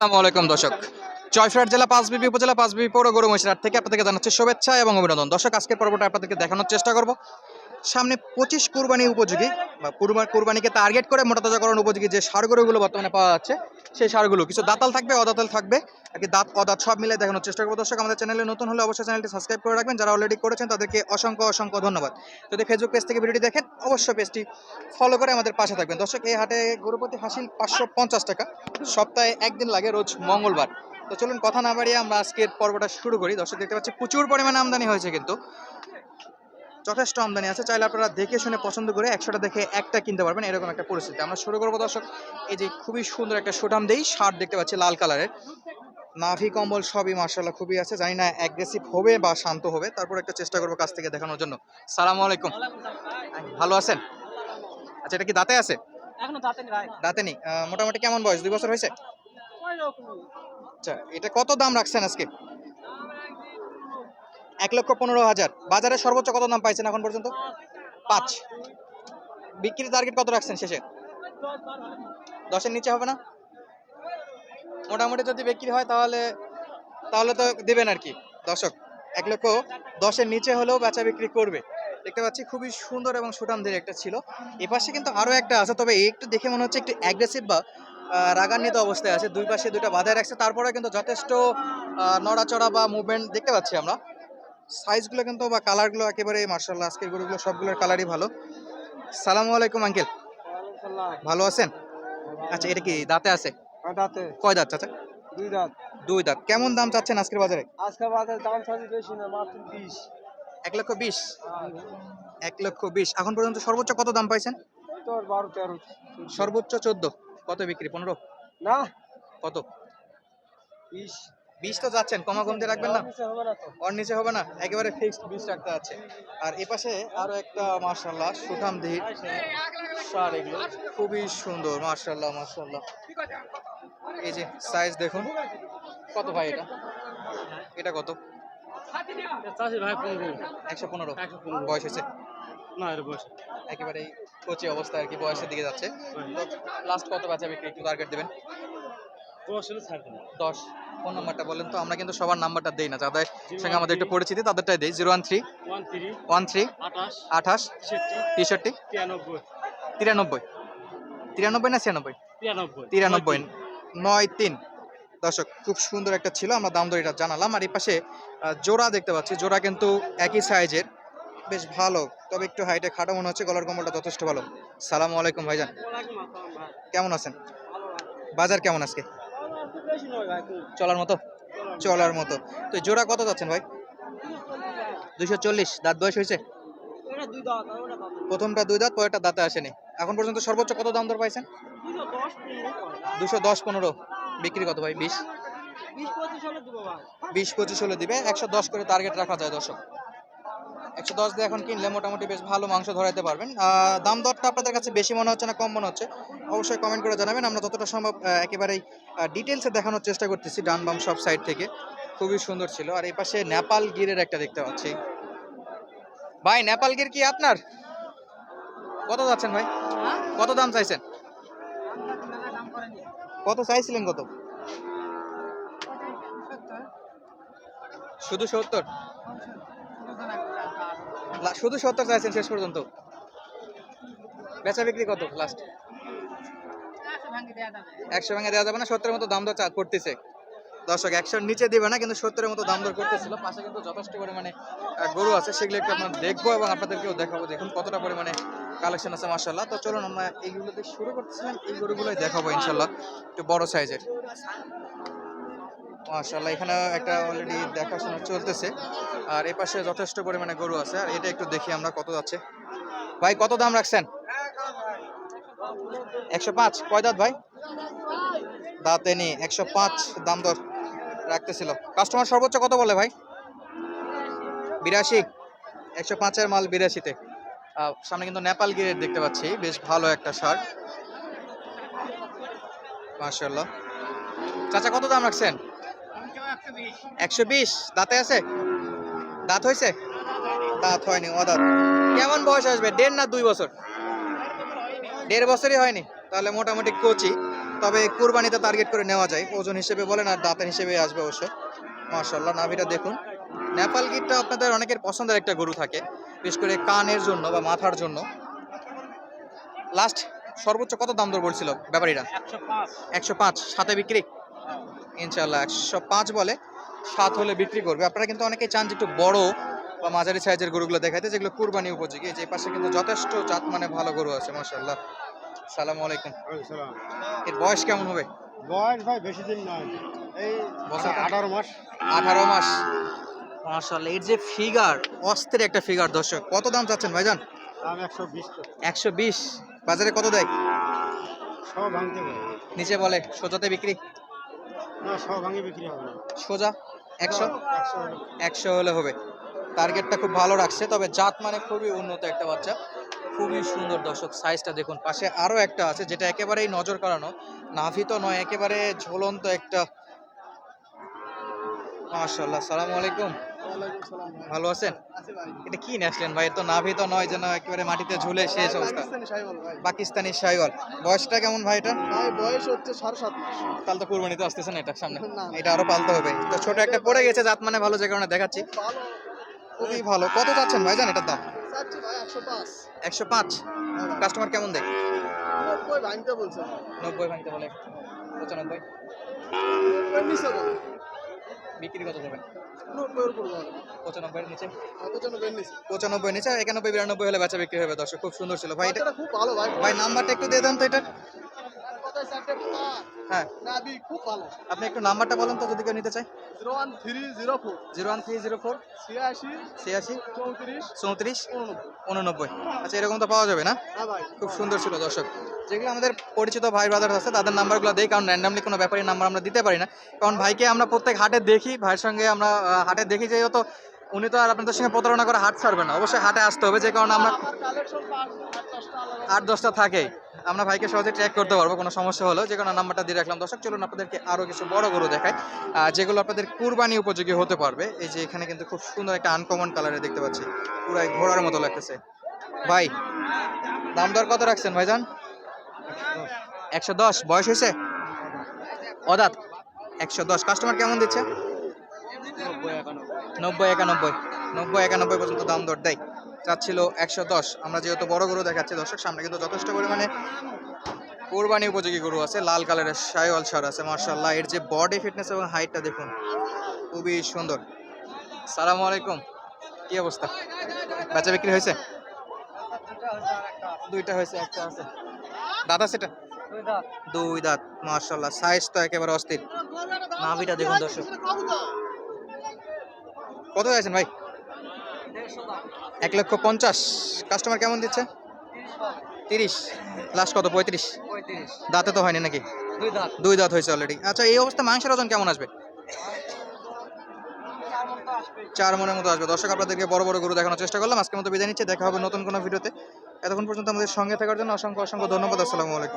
আসসালামু আলাইকুম, দর্শক। জয়ফ্রাট জেলা পাঁচ পাঁচবিবি উপজেলা পাঁচবিবি পৌর গরু মহিষার থেকে আপনাদেরকে জানাচ্ছি শুভেচ্ছা এবং অভিনন্দন। দর্শক, আজকের পর্বটা আপনাদেরকে দেখানোর চেষ্টা করব। সামনে পঁচিশ কুরবানি উপযোগী, বা কুরবা- কুরবানিকে টার্গেট করে মোটা তাজাকরণ উপযোগী যে সার গরুগুলো বর্তমানে পাওয়া যাচ্ছে, সেই সারগুলো, কিছু দাতাল থাকবে, অদাতাল থাকবে, আর কি দাঁত, অদাঁত সব মিলে দেখানোর চেষ্টা করব। দর্শক, আমাদের চ্যানেলে নতুন হলে অবশ্যই চ্যানেলটি সাবস্ক্রাইব করে রাখবেন। যারা অলরেডি করেছেন, তাদেরকে অসংখ্য অসংখ্য ধন্যবাদ। যদি ফেসবুক পেজ থেকে ভিডিওটি দেখেন, অবশ্যই পেজটি ফলো করে আমাদের পাশে থাকবেন। দর্শক, এই হাটে গরুপতি হাসিল পাঁচশো পঞ্চাশ টাকা। সপ্তাহে একদিন লাগে, রোজ মঙ্গলবার। তো চলুন, কথা না বাড়িয়ে আমরা আজকের পর্বটা শুরু করি। দর্শক, দেখতে পাচ্ছি প্রচুর পরিমাণে আমদানি হয়েছে কিন্তু। যথেষ্ট আমদানি আছে। চাইলে আপনারা দেখে শুনে পছন্দ করে একশোটা দেখে একটা কিনতে পারবেন এরকম একটা পরিস্থিতি আমরা শুরু করব দর্শক এই যে খুবই সুন্দর একটা সুঠাম দেই শার্ট দেখতে পাচ্ছি লাল কালারের। নাভি কম্বল সবই মার্শাল্লাহ খুবই আছে জানি না অ্যাগ্রেসিভ হবে বা শান্ত হবে তারপর একটা চেষ্টা করব কাছ থেকে দেখানোর জন্য। সালামু আলাইকুম। ভালো আছেন? আচ্ছা এটা কি দাঁতে আছে? দাঁতে নেই মোটামুটি কেমন বয়স? দুই বছর হয়েছে? আচ্ছা এটা কত দাম রাখছেন আজকে? এক লক্ষ পনেরো হাজার। বাজারে সর্বোচ্চ কত দাম পাইছেন এখন পর্যন্ত? পাঁচ। বিক্রির টার্গেট কত রাখছেন শেষে? দশের নিচে হবে না? মোটামুটি যদি বিক্রি হয় তাহলে তাহলে তো দেবেন আর কি। দর্শক, এক লক্ষ দশের নিচে হলেও বেচা বিক্রি করবে। দেখতে পাচ্ছি খুবই সুন্দর এবং সুঠামদের একটা ছিল। এপাশে কিন্তু আরও একটা আছে, তবে একটু দেখে মনে হচ্ছে একটু অ্যাগ্রেসিভ বা রাগান্বিত অবস্থায় আছে। দুই পাশে দুইটা বাধায় রাখছে। তারপরে কিন্তু যথেষ্ট নড়াচড়া বা মুভমেন্ট দেখতে পাচ্ছি আমরা। সাইজগুলো কিন্তু বা কালারগুলো একেবারে মার্শাল্লাহ আজকের গরুগুলো সবগুলোর কালারই ভালো। সালামু আলাইকুম আঙ্কেল। ভালো আছেন? আচ্ছা এটা কি দাঁতে আছে? কয় দাঁত চাচা? দুই দাঁত। দুই দাঁত। কেমন দাম চাচ্ছেন আজকের বাজারে? আজকে বাজার দাম সাজি বেশি না মাত্র বিশ। এক লক্ষ বিশ? এক লক্ষ বিশ। এখন পর্যন্ত সর্বোচ্চ কত দাম পাইছেন? তোর বারো তেরো। সর্বোচ্চ চোদ্দ। কত বিক্রি? পনেরো? না। কত? বিশ। বিশ তো যাচ্ছেন কমা কমতে রাখবেন না? ওর নিচে হবে না একেবারে ফিক্সড বিশ রাখতে আছে। আর এ পাশে আরও একটা মার্শাল্লাহ সুঠাম দিহির সার এগুলো। খুবই সুন্দর মার্শাল্লাহ মার্শাল্লাহ এই যে সাইজ দেখুন কত ভাই এটা? এটা কত? একশো পনেরো? বয়স হয়েছে? না এর বয়স। একেবারে কচি অবস্থা আর কি বয়সের দিকে যাচ্ছে। লাস্ট কত বাচ্চা বিক্রি? একটু টার্গেট দেবেন। দশ ফোন নাম্বারটা বলেন তো আমরা কিন্তু সবার নাম্বারটা দেই না যাদের সঙ্গে আমাদের একটু পরিচিতি তাদেরটাই দেই। Zero one three one three আঠাশ তেষট্টি তিরানব্বই তিরানব্বই। না ছিয়ানব্বই? তিরানব্বই। নয় তিন। দর্শক খুব সুন্দর একটা ছিল আমরা দাম দরিটা জানালাম। আর এই পাশে জোড়া দেখতে পাচ্ছি। জোড়া কিন্তু একই সাইজের। বেশ ভালো তবে একটু হাইটে খাটো মনে হচ্ছে গলার কম্বলটা যথেষ্ট ভালো। সালাম আলাইকুম ভাইজান। কেমন আছেন? বাজার কেমন আজকে? চলার মতো? চলার মতো। তো জোড়া কত যাচ্ছেন ভাই? দুইশো চল্লিশ। দাঁত বয়স হয়েছে? প্রথমটা দুই দাঁত পরেরটা দাঁতে আসেনি। এখন পর্যন্ত সর্বোচ্চ কত দাম দর পাইছেন? দুশো দশ পনেরো। বিক্রি কত ভাই? বিশ? বিশ পঁচিশ হলে দিবে। একশো দশ করে টার্গেট রাখা যায় দর্শক। একশো দশ দিয়ে এখন কিনলে মোটামুটি বেশ ভালো মাংস ধরাইতে পারবেন। দাম দরটা আপনাদের কাছে বেশি মনে হচ্ছে না, কম মনে হচ্ছে? অবশ্যই কমেন্ট করে জানাবেন। আমরা যতটা সম্ভব একেবারেই ডিটেলসে দেখানোর চেষ্টা করতেছি ডান বাম সব সাইড থেকে। খুবই সুন্দর ছিল। আর এই পাশে নেপাল গিরের একটা দেখতে পাচ্ছি। ভাই, নেপাল গির কি আপনার? কত যাচ্ছেন ভাই? কত দাম চাইছেন? কত চাইছিলেন কত? শুধু সত্তর? শুধু সত্তর চাইছেন শেষ পর্যন্ত। বেচা বিক্রি কত লাস্ট একশো ভেঙে দেওয়া যাবে না, সত্তরের মতো দাম দর করতেছে। দর্শক একশোর নিচে দিবে না, কিন্তু সত্তরের মতো দাম দর করতেছিল। পাশে কিন্তু যথেষ্ট পরিমাণে গরু আছে, সেগুলো একটু আমরা দেখব এবং আপনাদেরকেও দেখাবো দেখুন কতটা পরিমাণে কালেকশন আছে মার্শাল্লাহ তো চলুন, আমরা এইগুলো দিয়ে শুরু করতেছিলাম এই গরুগুলোই দেখাবো ইনশাল্লাহ একটু বড় সাইজের মার্শাল্লাহ এখানে একটা অলরেডি দেখাশোনা চলতেছে। আর এ পাশে যথেষ্ট পরিমাণে গরু আছে। আর এটা একটু দেখি আমরা কত যাচ্ছে। ভাই, কত দাম রাখছেন? একশো পাঁচ। কয় দাঁত ভাই? দাঁতে নি একশো পাঁচ দাম দর রাখতেছিল। কাস্টমার সর্বোচ্চ কত বলে ভাই? বিরাশি। একশো পাঁচের মাল বিরাশিতে। সামনে কিন্তু নেপাল গিরের দেখতে পাচ্ছি। বেশ ভালো একটা শার্ট মার্শাল্লাহ চাচা, কত দাম রাখছেন? একশো বিশ দাঁতে আছে? দাঁত হয়েছে? দাঁত হয়নি অদাঁত। কেমন বয়স আসবে? দেড় না দুই বছর? দেড় বছরই হয়নি। তাহলে মোটামুটি কোচি। তবে কুরবানিতে টার্গেট করে নেওয়া যায়। ওজন হিসেবে বলেন আর দাঁতের হিসেবে আসবে অবশ্যই মার্শাল্লাহ নাভিটা দেখুন। নেপাল গিটটা আপনাদের অনেকের পছন্দের একটা গরু থাকে। বিশেষ করে কানের জন্য বা মাথার জন্য। লাস্ট সর্বোচ্চ কত দাম দর বলছিল ব্যাপারীরা? একশো পাঁচ সাথে বিক্রি? ইনশাল্লাহ একশো পাঁচ বলে সাত হলে বিক্রি করবে। আপনারা কিন্তু অনেকেই চান যে একটু বড় বা মাঝারি সাইজের গরুগুলো দেখাইতে যেগুলো কুরবানি উপযোগী। যে পাশে কিন্তু যথেষ্ট জাত মানে ভালো গরু আছে মাশাল্লাহ সালাম আলাইকুম। এর বয়স কেমন হবে? বয়স ভাই বেশি দিন নয়। এই বছর আঠারো মাস। আঠারো মাস। মাশাল্লাহ এর যে ফিগার অস্থির একটা ফিগার দর্শক। কত দাম চাচ্ছেন ভাইজান? দাম একশো বিশ। একশো বিশ। বাজারে কত দেয়? সব ভাঙতে নিচে বলে সোজাতে বিক্রি। সোজা একশো? একশো হলে। হবে। টার্গেটটা খুব ভালো রাখছে তবে জাত মানে খুবই উন্নত একটা বাচ্চা। খুবই সুন্দর দর্শক সাইজটা দেখুন। পাশে আরও একটা আছে যেটা একেবারেই নজর কাড়ানো। নাভি তো নয় একেবারে ঝুলন্ত একটা। মাশাল্লাহ সালাম আলাইকুম। ভালো আছেন? এটা কি নেসলেন ভাই? তো নাভি তো নয় যেন একেবারে মাটিতে ঝুলে শেষ অবস্থা। পাকিস্তানি শাইওয়াল। বয়সটা কেমন ভাই এটা বয়স হচ্ছে সাড়ে সাত মাস। তাহলে তো কুরবানি তো আসতেছে না এটা সামনে। এটা আরও পালতে হবে। তো ছোট একটা পড়ে গেছে জাত মানে ভালো যে কারণে দেখাচ্ছি। খুবই ভালো। কত যাচ্ছেন ভাই জান এটার দাম? একশো পাঁচ। কাস্টমার কেমন দেয়? নব্বই ভাঙতে বলছে। নব্বই ভাঙতে বলে। পঁচানব্বই। বিক্রি কত দেবেন? পঁচানব্বই নিচে? পঁচানব্বই নিচে। একানব্বই বিরানব্বই হলে বেচা বিক্রি হবে দর্শক। খুব সুন্দর ছিল। ভাই এটা খুব ভালো ভাই। ভাই নাম্বারটা একটু দিয়ে দেন তো এটা। হ্যাঁ। নাবি খুব ভালো। আপনি একটু নাম্বারটা বলেন তো যদি কেউ নিতে চায়। Zero one three zero four. Zero one three zero four. ছিয়াশি ছিয়াশি চৌত্রিশ চৌত্রিশ উননব্বই। আচ্ছা এরকম তো পাওয়া যাবে না? হ্যাঁ খুব সুন্দর ছিল দর্শক। যেগুলো আমাদের পরিচিত ভাই ব্রাদার আছে তাদের নাম্বারগুলো দেই কারণ র্যান্ডামলি কোনো ব্যাপারই নাম্বার আমরা দিতে পারি না। কারণ ভাইকে আমরা প্রত্যেক হাটে দেখি ভাইয়ের সঙ্গে আমরা হাটে দেখি যে তো উনি তো আর আপনাদের সঙ্গে প্রতারণা করে হাট ছাড়বে না। অবশ্যই হাটে আসতে হবে, যে কারণে আমরা আট দশটা থাকেই আমরা ভাইকে সহজে ট্র্যাক করতে পারব, কোনো সমস্যা হলো। যে কারণে নাম্বারটা দিয়ে রাখলাম। দর্শক, চলুন আপনাদেরকে আরও কিছু বড় গরু দেখায় যেগুলো আপনাদের কুরবানি উপযোগী হতে পারবে। এই যে এখানে কিন্তু খুব সুন্দর একটা আনকমন কালারে দেখতে পাচ্ছি। পুরাই ঘোড়ার মতো লাগতেছে। ভাই, দাম দর কত রাখছেন ভাইজান? একশো দশ। বয়স হয়েছে? অদাত, একশো দশ। কাস্টমার কেমন দিচ্ছে? নব্বই, একানব্বই। নব্বই, একানব্বই পর্যন্ত দাম দর দেয় চাচ্ছিল একশো দশ। আমরা যেহেতু বড় গরু দেখাচ্ছি, দর্শক, সামনে কিন্তু যথেষ্ট পরিমাণে কোরবানি উপযোগী গরু আছে। লাল কালারের সাইওয়াল সার আছে মার্শাল্লাহ এর যে বডি ফিটনেস এবং হাইটটা দেখুন, খুবই সুন্দর। সালামু আলাইকুম। কি অবস্থা? বেচা বিক্রি হয়েছে? দুইটা হয়েছে, একটা আছে। দাদা সেটা দুই দাঁত। মার্শাল্লাহ সাইজ তো একেবারে অস্থির। নাভিটা দেখুন, দর্শক। কত হয়েছেন ভাই? এক লক্ষ পঞ্চাশ। কাস্টমার কেমন দিচ্ছে? তিরিশ। লাস্ট কত? পঁয়ত্রিশ। দাঁতে তো হয়নি নাকি? দুই দাঁত। দুই দাঁত হয়েছে অলরেডি আচ্ছা এই অবস্থা মাংসের ওজন কেমন আসবে? চার মনের মতো আসবে। দর্শক আপনাদেরকে বড় বড় গরু দেখানোর চেষ্টা করলাম। আজকের মতো বিদায় নিচ্ছে। দেখা হবে নতুন কোনো ভিডিওতে। এতক্ষণ পর্যন্ত আমাদের সঙ্গে থাকার জন্য অসংখ্য অসংখ্য ধন্যবাদ। আসসালামু আলাইকুম।